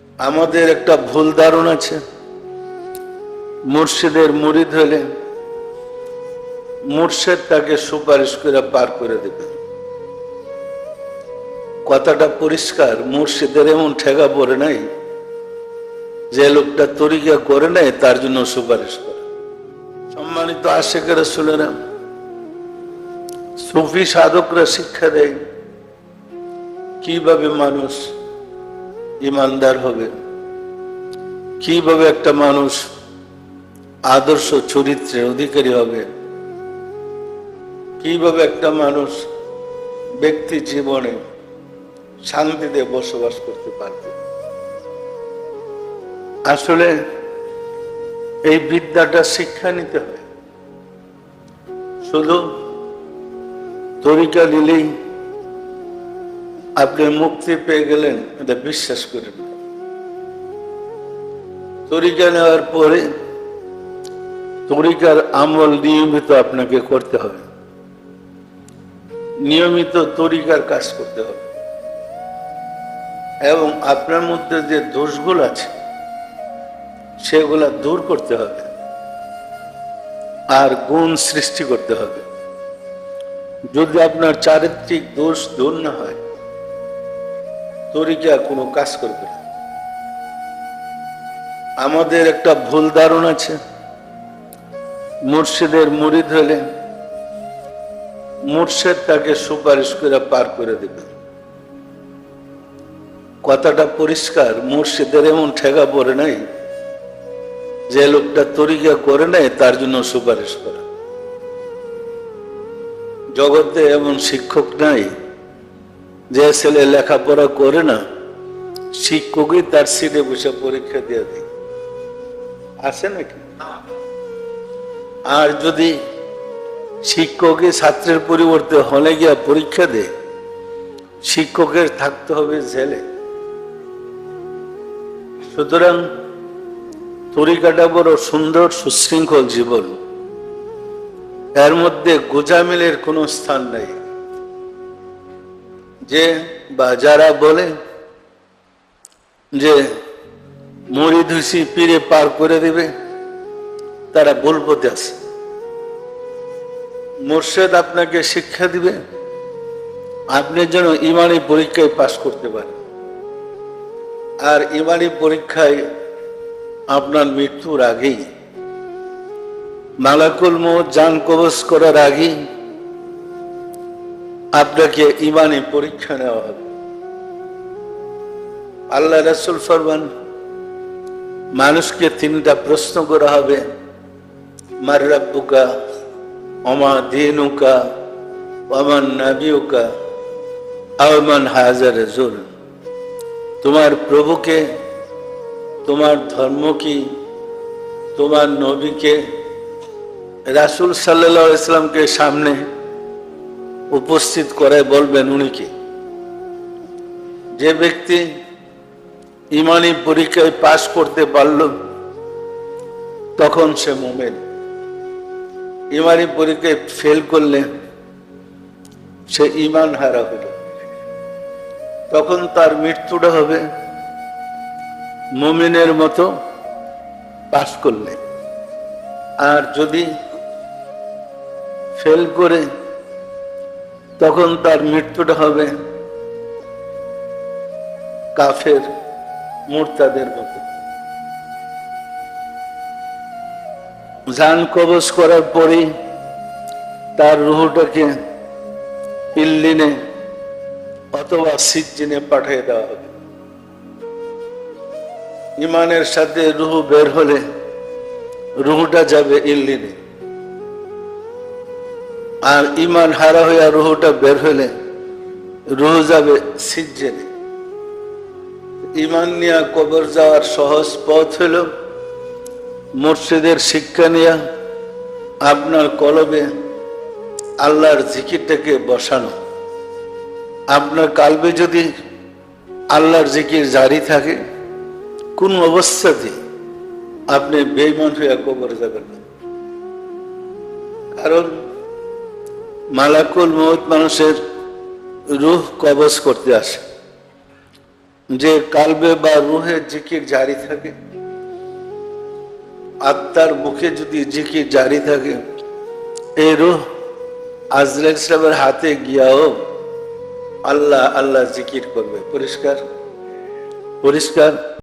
আমাদের একটা ভুল ধারণা আছে। মুর্শিদের মুরিদ হলে মুর্শেদ তাকে সুপারিশ করে পার করে দেবে। কথাটা পরিষ্কার, মুর্শিদের এমন ঠেকা পড়ে নাই যে লোকটা তরিকা করে নাই, তার জন্য সুপারিশ করে। সম্মানিত আশেকেরা শুনেরা সুফি সাধকরা শিক্ষা দেয়, কীভাবে মানুষ ইমানদার হবে। কীভাবে একটা মানুষ আদর্শ চরিত্রের অধিকারী হবে? কীভাবে একটা মানুষ ব্যক্তি জীবনে শান্তিতে বসবাস করতে পারবে? আসলে এই বিদ্যাটা শিক্ষা নিতে হয়। শুধু তরিকা নিলেই আপনি মুক্তি পেয়ে গেলেন, এটা বিশ্বাস করেন। তরিকা নেওয়ার পরে তরিকার আমল নিয়মিত আপনাকে করতে হবে। নিয়মিত তরিকার কাজ করতে হবে। এবং আপনার মধ্যে যে দোষগুলো আছে, সেগুলা দূর করতে হবে। আর গুণ সৃষ্টি করতে হবে। যদি আপনার চারিত্রিক দোষ দূর না হয় তরিকা কোনো কাজ করবে না। আমাদের একটা ভুল ধারণা আছে। মুর্শিদের মুরিদ হলে মুর্শেদ তাকে সুপারিশ করে পার করে দেবে। কথাটা পরিষ্কার, মুর্শিদের এমন ঠেকা পড়ে নাই যে লোকটা তরিকা করে নাই তার জন্য সুপারিশ করে। জগতে এমন শিক্ষক নাই যে ছেলে লেখাপড়া করে না, শিক্ষকই তার সিটে বসে পরীক্ষা দিয়ে দেয়। আছে নাকি? আর যদি শিক্ষকই ছাত্রের পরিবর্তে হলে গিয়া পরীক্ষা দেয়, শিক্ষকের থাকতে হবে জেলে। সুতরাং তরিকাটা বড় সুন্দর, সুশৃঙ্খল জীবন। এর মধ্যে গোজামিলের কোনো স্থান নাই। যে বা যারা বলে যে মরি ধুসি পীরে পার করে দেবে, তারা ভুল পথে আছে। মোর্শেদ আপনাকে শিক্ষা দিবে, আপনি যেন ইমানি পরীক্ষায় পাশ করতে পারেন। আর ইমানি পরীক্ষায় আপনার মৃত্যুর আগেই মালাকুল মৌত যান কবচ করার আগেই আপনাকে ইমানি পরীক্ষা নেওয়া হবে। আল্লাহ রসুল ফরমান, মানুষকে তিনটা প্রশ্ন করা হবে। মার রাব্বুকা অমা দিনুকা অমান নাবিউকা আওমান হাজার জুল। তোমার প্রভুকে, তোমার ধর্ম কি তোমার নবীকে, রাসুল সাল্লাহ ইসলামকে সামনে উপস্থিত করে বলবেন উনি কি? যে ব্যক্তি ইমানি পরীক্ষায় পাশ করতে পারল, তখন সে মোমেন। ইমানি পরীক্ষায় ফেল করলে সে ইমান হারা হল। তখন তার মৃত্যুটা হবে মুমিনের মতো পাশ করলে। আর যদি ফেল করে তখন তার মৃত্যুটা হবে কাফের মুরতাদের মতো। জান কবজ করার পরেই তার রুহটাকে ইল্লিনে অথবা সিজ্জিনে পাঠিয়ে দেওয়া হবে। ইমানের সাথে রুহ বের হলে রুহটা যাবে ইল্লিনে। আর ইমান হারা হইয়া রুহটা বের হলে রুহ যাবে সিজ্জেনে ইমান নিয়া কবর যাওয়ার সহজ পথ হল মুর্শিদের শিক্ষা নিয়া আপনার কলবে আল্লাহর জিকিরটাকে বসানো। আপনার কালবে যদি আল্লাহর জিকির জারি থাকে, কোন অবস্থাতে আপনি বেইমান হইয়া কবর যাবেন না। কারণ মালাকুল মৌত মানুষের রুহ কবজ করতে আসে। যে কালবে বা রুহে জিকির জারি থাকে, আত্মার মুখে যদি জিকির জারি থাকে, এই রুহ আজরাইল সাহেবের হাতে গিয়াও আল্লাহ আল্লাহ জিকির করবে। পরিষ্কার? পরিষ্কার?